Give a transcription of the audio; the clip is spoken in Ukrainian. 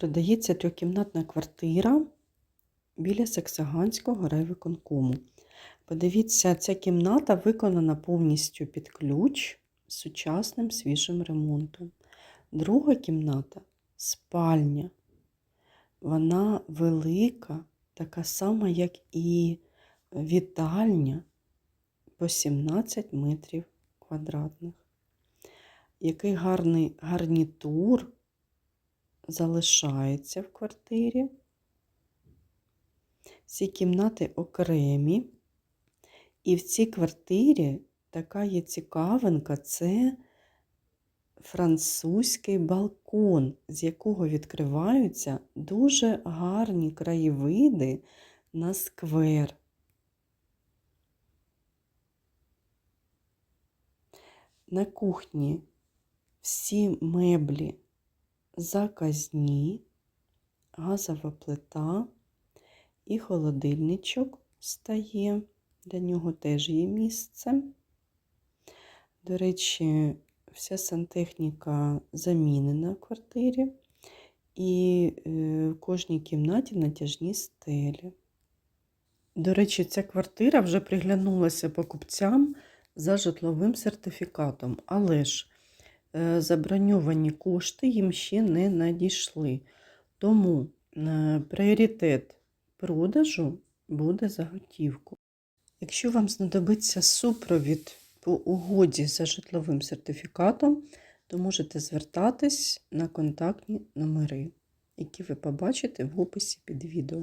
продається трьохкімнатна квартира біля Саксаганського райвиконкому. Подивіться, ця кімната виконана повністю під ключ з сучасним свіжим ремонтом. Друга кімната спальня. Вона велика, така сама, як і вітальня по 17 метрів квадратних. Який гарний гарнітур залишається в квартирі. Ці кімнати окремі. І в цій квартирі така є цікавинка це французький балкон, з якого відкриваються дуже гарні краєвиди на сквер. На кухні всі меблі заказні, газова плита і холодильничок стає. Для нього теж є місце. До речі, вся сантехніка замінена в квартирі, і е, в кожній кімнаті натяжні стелі. До речі, ця квартира вже приглянулася покупцям за житловим сертифікатом, але ж заброньовані кошти їм ще не надійшли. Тому е, пріоритет продажу буде за готівку. Якщо вам знадобиться супровід по угоді за житловим сертифікатом, то можете звертатись на контактні номери, які ви побачите в описі під відео.